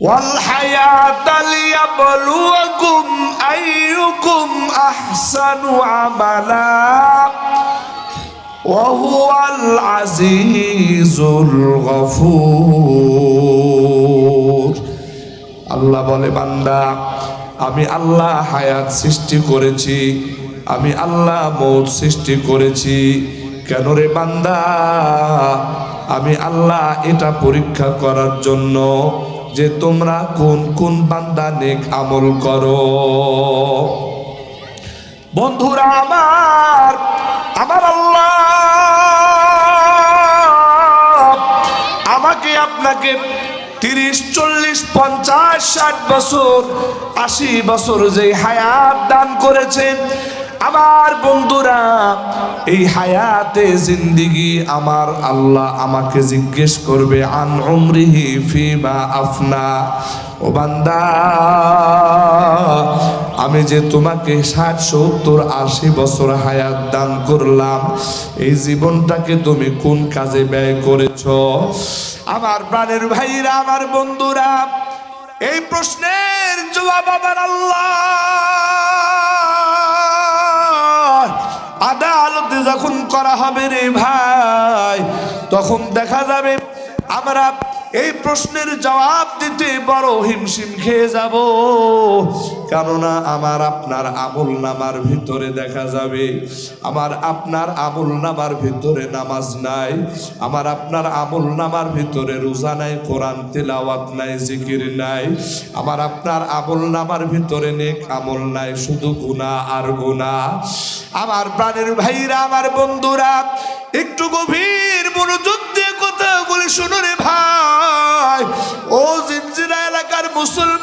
والحياة ليبلوكم أيكم أحسن عملا وهو العزيز الغفور আল্লাহ বলে বান্দা আমি আল্লাহ হায়াত সৃষ্টি করেছি আমি আল্লাহ মৌত সৃষ্টি করেছি কেন রে বান্দা আমি আল্লাহ এটা পরীক্ষা করার জন্য যে তোমরা কোন কোন বান্দা নেক আমল করো? বন্ধুরা আমার আমার আল্লাহ আমাকে আপনাকে তিরিশ, চল্লিশ, পঞ্চাশ, ষাট বছর, আশি বছর যে হায়াত দান করেছেন আমার বন্ধুরা, এই হায়াতে জিন্দিগি আমার আল্লাহ আমাকে জিজ্ঞেস করবে, আন উমরিহি ফিমা আফনা? ও বান্দা, আমি যে তোমাকে ষাট, সত্তর, আশি বছর হায়াত দান করলাম, এই জীবনটাকে তুমি কোন কাজে ব্যয় করেছ? আমার প্রাণের ভাইরা, আমার বন্ধুরা, এই প্রশ্নের জবাব আমার আল্লাহ। আদালতে যখন করা হবে রে ভাই তখন দেখা যাবে আমরা এই প্রশ্নের জবাব দিতে বড় হিমশিম খেয়ে যাব। কেননা আমার আপনার আমল নামার ভিতরে দেখা যাবে, আমার আপনার আমল নামার ভিতরে নামাজ নাই, আমার আপনার আমল নামার ভিতরে রোজা নাই, কোরআন তেলাওয়াত নাই, জিকির নাই, আমার আপনার আমল নামার ভিতরে নেক আমল নাই, শুধু গুণা আর গুণা আমার প্রাণের ভাইরা, আমার বন্ধুরা, একটু গভীর মনোযোগ দিয়ে কথাগুলি শুনো রে ভাই। ও জিনজিরা এলাকার মুসলমান,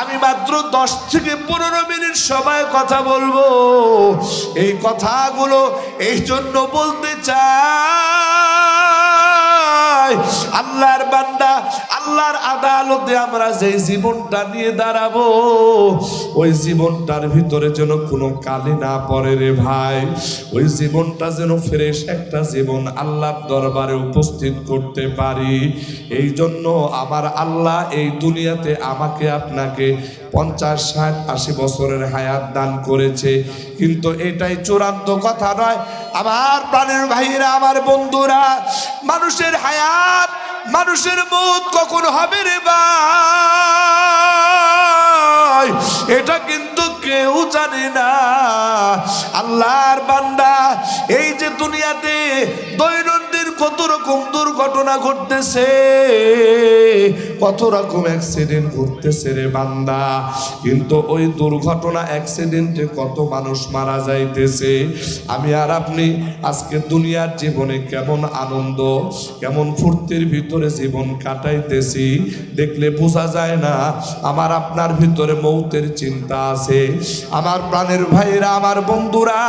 আমি মাত্র দশ থেকে পনেরো মিনিট সময় কথা বলব। এই কথাগুলো এই জন্য বলতে চাই, আল্লাহর বান্দা আল্লাহর আদালতে আমরা যে জীবনটা নিয়ে দাঁড়াবো, ওই জীবনটার ভিতরে যেন কোনো কালি না পড়ে রে ভাই। ওই জীবনটা যেন ফ্রেশ একটা জীবন আল্লাহর দরবারে উপস্থিত করতে পারি। এই জন্য আমার আল্লাহ এই দুনিয়াতে আমাকে আপনাকে পঞ্চাশ, ষাট, আশি বছরের হায়াত দান করেছে। কিন্তু এটাই চূড়ান্ত কথা নয়। আমার প্রাণের ভাইরা আমার বন্ধুরা, মানুষের হায়াত মানুষের মত কখন হবে রে ভাই? এটা কিন্তু কেউ জানে না। আল্লাহর বান্দা, এই যে দুনিয়াতে দৈনন্দিন কত রকম দুর্ঘটনা ঘটতেছে, কত রকম অ্যাক্সিডেন্ট ঘটতেছে রে বান্দা। কিন্তু ওই দুর্ঘটনা অ্যাক্সিডেন্টে কত মানুষ মারা যাইতেছে। আমি আর আপনি আজকে দুনিয়ার জীবনে কেমন আনন্দ, কেমন ফুর্তির ভিতরে জীবন কাটাইতেছি, দেখলে বোঝা যায় না, আমার আপনার ভিতরে মৌতের চিন্তা আছে। আমার প্রাণের ভাইরা আমার বন্ধুরা,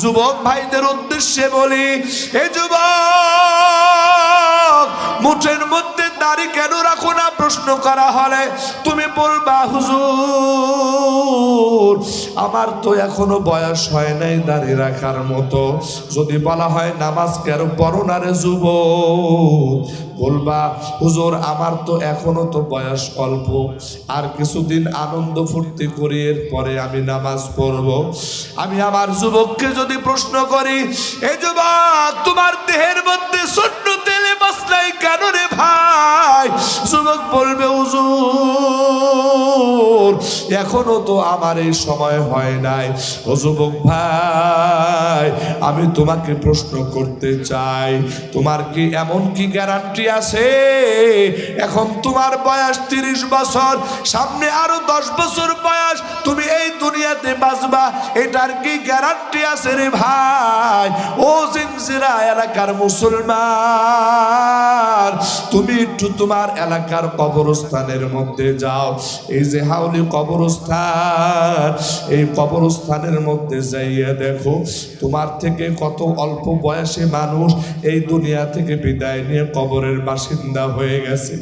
যুবক ভাইদের উদ্দেশ্যে বলি এ যুবক! মুঠের মধ্যে দাড়ি কেন রাখো না? প্রশ্ন করা হলে তুমি বলবা, হুজুর, আমার তো এখনও বয়স হয় নাই দাড়ি রাখার মতো। যদি বলা হয় নামাজ কেন পড়ো না রে যুব বলবা, হুজুর, আমার তো এখনও তো বয়স অল্প। আর কিছুদিন আনন্দ ফুর্তি করি, এরপরে আমি নামাজ পড়ব। আমি আমার যুবককে যদি প্রশ্ন করি এই যুবক, তোমার দেহের মধ্যে শূন্য কেন রে ভাই? যুবক বলবে, হুজুর, এখনও তো আমার এই সময় হয় নাই। ও যুবক ভাই, আমি তোমাকে প্রশ্ন করতে চাই, তোমার কি এমন কি গ্যারান্টি আছে? এখন তোমার বয়স তিরিশ বছর, সামনে আরও দশ বছর বয়স, তুমি এই দুনিয়াতে বাঁচবা, এটার কি গ্যারান্টি আছে রে ভাই? ও জিনজিরা, এলাকার মুসলমান তুমি একটু তোমার এলাকার কবরস্থানের মধ্যে যাও। এই যে হাউলি কবরস্থান, এই কবরস্থানের মধ্যে যাইয়া দেখো, তোমার থেকে কত অল্প বয়সে মানুষ এই দুনিয়া থেকে বিদায় নিয়ে কবরের বাসিন্দা হয়ে গেছে।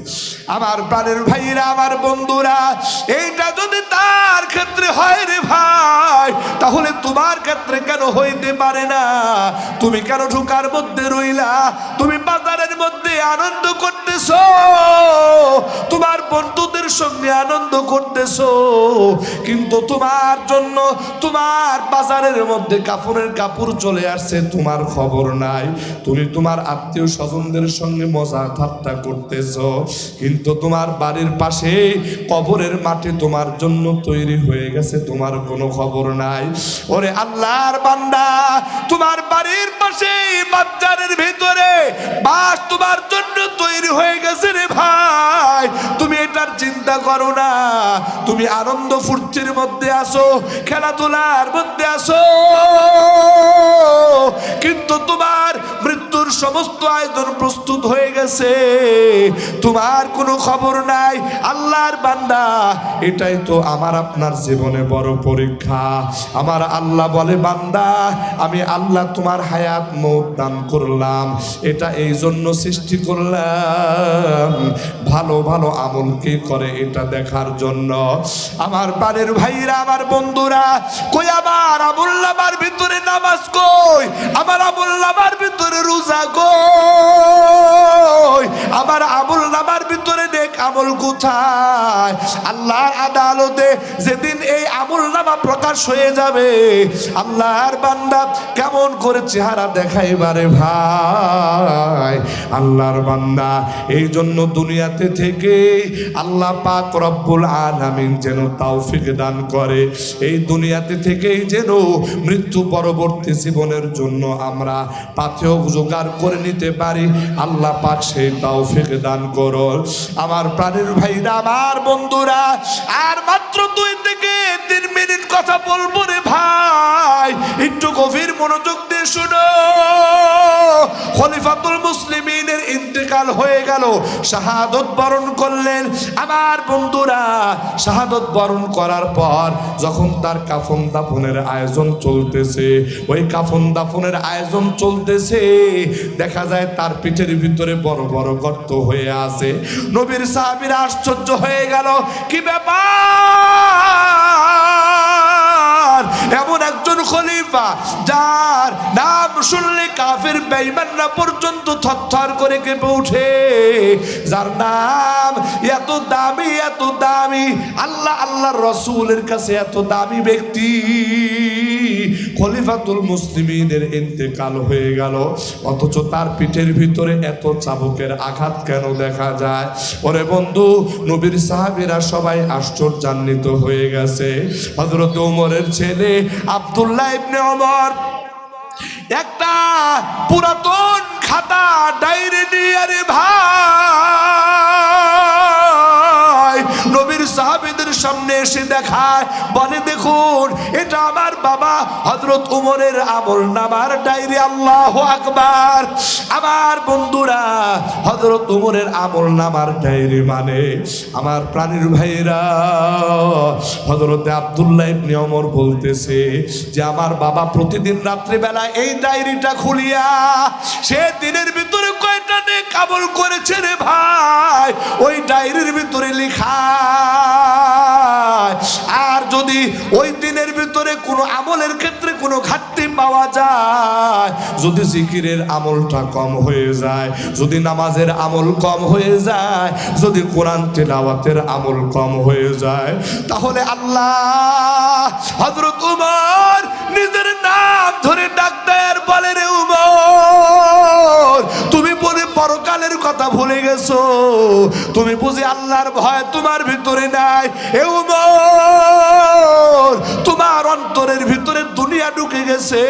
আমার প্রাণের ভাইরা, আমার বন্ধুরা, এইটা যদি তার ক্ষেত্রে হয় রে ভাই তাহলে তোমার ক্ষেত্রে কেন হইতে পারে না? তুমি কেন ঢোকার মধ্যে রইলা? তুমি বাজারের মধ্যে আনন্দ করতেছ? তোমার বন্ধু বন্ধুদের সঙ্গে আনন্দ করতেছো, কিন্তু তোমার জন্য তোমার বাজারের মধ্যে কাপড়ের কাপড় চলে আসছে, তোমার খবর নাই। তুমি তোমার আত্মীয় স্বজনদের সঙ্গে মজা ঠাট্টা করতেছো, কিন্তু তোমার বাড়ির পাশে কবরের মাটি তোমার জন্য তৈরি হয়ে গেছে, তোমার কোনো খবর নাই। ওরে আল্লাহর বান্দা, তোমার বাড়ির পাশে বাজারের ভিতরে বাস তোমার জন্য তৈরি হয়ে গেছে রে ভাই। তুমি এটার চিন্তা করো না। তুমি আনন্দ ফুর্তির মধ্যে আসো খেলাধুলার মধ্যে আসো কিন্তু তোমার মৃত্যুর সমস্ত আয়োজন প্রস্তুত হয়ে গেছে। তোমার কোনো খবর নাই। আল্লাহর বান্দা, এটাই তো আমার আপনার জীবনে বড় পরীক্ষা। আমার আল্লাহ বলে, বান্দা, আমি আল্লাহ তোমার হায়াত মৌত দান করলাম। এটা এই জন্য সৃষ্টি করলাম। ভালো ভালো আমল কে করে এটা দেখার জন্য? আমার বাড়ির ভাইরা, আমার বন্ধুরা, কই আমার আমুল্লামার ভিতরে নামাজ কই? আমার আমুল্লামার ভিতরে রোজা কই আমার ভিতরে আমল কোথায়? আল্লাহর আদালতে যেদিন এই প্রকাশ হয়ে যাবে, আল্লাহর বান্দা কেমন করে চেহারা দেখাইবারে ভাই? আল্লাহর বান্দা এই জন্য দুনিয়াতে থেকে আল্লাহ পাক রব্বুল আলামিন যেন তৌফিক দান করে। এই দুনিয়াতে থেকেই যেন মৃত্যু পরবর্তী জীবনের জন্য আমরা পাথেয় জোগাড় করে নিতে পারি। আল্লাহ পাক সেই তৌফিক দান করো। আমার প্রাণের ভাইরা, আমার বন্ধুরা, আর মাত্র দুই থেকে তিন মিনিট কথা বলব রে ভাই। একটু গভীর মনোযোগ দিয়ে শুনো। খলিফাতুল মুসলিমিনের ইন্তেকাল হয়ে গেল। শাহাদত বরণ করলেন। আমার বন্ধুরা, শাহাদত বরণ করার পর যখন তার কাফন দাফনের আয়োজন চলতেছে, ওই কাফন দাফনের আয়োজন চলতেছে দেখা যায় তার পিঠের ভিতরে বড় বড় গর্ত হয়ে আছে। নবীর সাহাবীরা আশ্চর্য হয়ে গেল, কি ব্যাপার? এমন একজন খলিফা, যার নাম শুনলে কাফের বেঈমানরা পর্যন্ত থরথর করে কেঁপে ওঠে। যার নাম এত দামি এত দামি, আল্লাহ আল্লাহর রসুলের কাছে এত দামি ব্যক্তি। খলিফাতুল ইন্তেকাল হয়ে গেল। অথচ তার পিঠের ভিতরে এত চাবুকের আঘাত কেন দেখা যায়? ওরে বন্ধু, নবীর সাহাবীরা সবাই আশ্চর্যান্বিত হয়ে গেছে। হযরত ওমরের ছেলে আব্দুল্লাহ ইবনে ওমর একটা পুরাতন খাতা ডায়েরি নিয়ে, আরে ভাই, নবীর সাহাবীদের সামনে এসে দেখায়। বলে, দেখুন, এটা আমার বাবা, হযরত উমরের আমল নামার ডায়েরি, আল্লাহ আকবার। আমার বন্ধুরা হজরত উমরের আমল নামার ডায়েরি মানে আমার প্রাণীর ভাইরা হযরত আব্দুল্লাহ ইবনে ওমর বলতেছে যে আমার বাবা প্রতিদিন রাত্রিবেলা এই ডায়েরিটা খুলিয়া, সে দিনের ভিতরে কয়টা নেক আমল করেছে রে ভাই? ওই ডায়েরির ভিতরে লেখা আর যদি ওই দিনের ভিতরে কোনো আমলের ক্ষেত্রে কোনো ঘাটতি পাওয়া যায়, যদি জিকিরের আমলটা কম হয়ে যায়, যদি নামাজের আমল কম হয়ে যায়, যদি কোরআন তেলাওয়াতের আমল কম হয়ে যায়, তাহলে আল্লাহ হযরত উমর নিজের নাম ধরে ডাক্তার বলে পরকালের কথা ভুলে গেছো। তুমি বুঝি আল্লাহর ভয় তোমার ভিতরে নাই। এ উমর, তোমার অন্তরের ভিতরে দুনিয়া ঢুকে গেছে।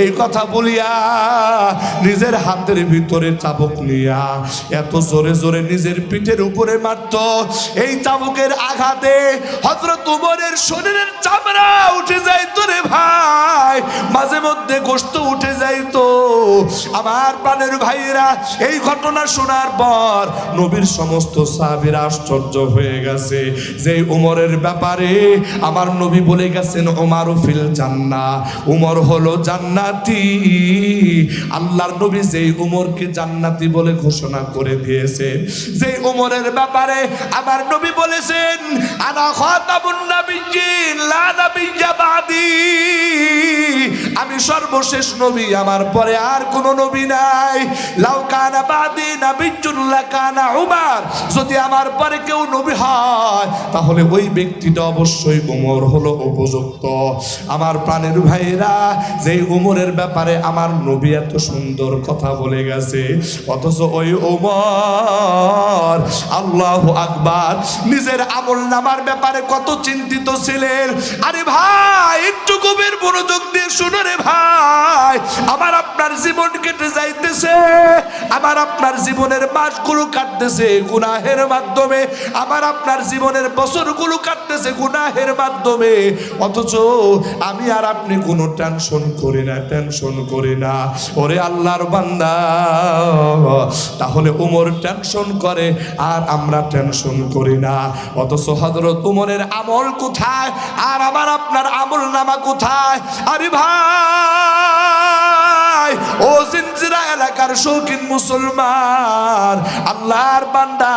এই কথা বলিয়া নিজের হাতের ভিতরে চাবুক নিয়া এত জোরে জোরে নিজের পিঠের উপরে মারত। এই চাবুকের আঘাতে হজরত উমরের শরীরের চামড়া উঠে যাইতো রে ভাই। মাঝে মধ্যে গোস্ত উঠে যাইতো। আমার প্রাণের ভাইরা এই ঘটনা শোনার পর নবীর সমস্ত সাহাবীরা আশ্চর্য হয়ে গেছে। যে উমরের ব্যাপারে আমার নবী বলে গেছেন ওমারু ফিল জান্না। উমর হলো জান্নাতি। আল্লাহর নবী যেই উমরকে জান্নাতি বলে ঘোষণা করে দিয়েছেন। যে উমরের ব্যাপারে আমার নবী বলেছেন, আনা খাতাবুন নবী নাবিয়্যিন, লা নাবিয়্যা বাদি। আমি সর্বশেষ নবী, আমার পরে আর কোনো নবী নাই। লাউ কানা বাদি লা কানা উমর। যদি আমার পরে কেউ নবী হয়, তাহলে ওই ব্যক্তিটা অবশ্যই উমর হলো উপযুক্ত। আমার প্রাণের ভাইরা যে উমরের ব্যাপারে আমার নবী এত সুন্দর কথা বলে গেছে, অথচ ওই উমর, আল্লাহ আকবার, নিজের আমল নামার ব্যাপারে কত চিন্তিত ছিলেন। আরে ভাই, একটু গভীর মনোযোগ দিয়ে শুনো রে ভাই, আমার আপনার জীবন কেটে যাইতেছে। আমার আপনার জীবনের মাসগুলো কাটতেছে গুনাহের মাধ্যমে। আমার আপনার জীবনের বছরগুলো কাটতেছে গুনাহের মাধ্যমে। অথচ আমি আর আপনি কোনো টেনশন করি না টেনশন করি না। ওরে আল্লাহর বান্দা, তাহলে উমর টেনশন করে আর আমরা টেনশন করি না। অথচ হজরত উমরের আমল কোথায়? আর আমার আপনার আমল নামা কোথায়? আরে ভাই, ও এলাকার শৌখিন মুসলমান। আল্লাহর বান্দা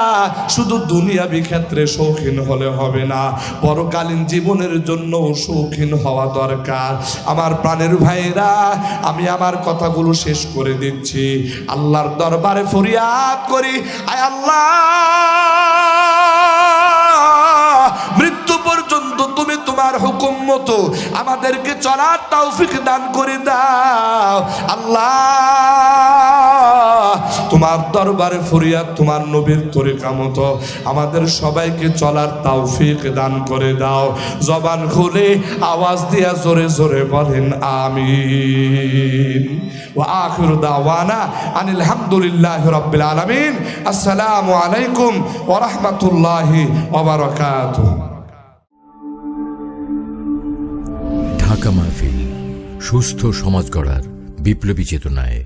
শুধু দুনিয়াবি ক্ষেত্রে শৌখিন হলে হবে না, পরকালীন জীবনের জন্য শৌখিন হওয়া দরকার। আমার প্রাণের ভাইরা আমি আমার কথাগুলো শেষ করে দিচ্ছি। আল্লাহর দরবারে ফরিয়াদ করি, আয় আল্লাহ, মৃত্যু পর্যন্ত তুমি তোমার হুকুম মতো আমাদেরকে চলার তৌফিক দান করে দাও। আল্লাহ তোমার দরবারে ফরিয়াদ, তোমার নবীর তরিকা মতো। আমাদের সবাইকে চলার তৌফিক দান করে দাও। জবান খুলে আওয়াজ দিয়া জোরে জোরে বলেন, আমিন। ওয়া আখিরু দাওয়ানা আনিল হামদুলিল্লাহি রাব্বিল আলামিন। আসসালামু আলাইকুম ওয়া রাহমাতুল্লাহি ওয়া বারাকাতুহু। ঢাকা মাহফিল, সুস্থ সমাজ গড়ার বিপ্লবী চেতনায়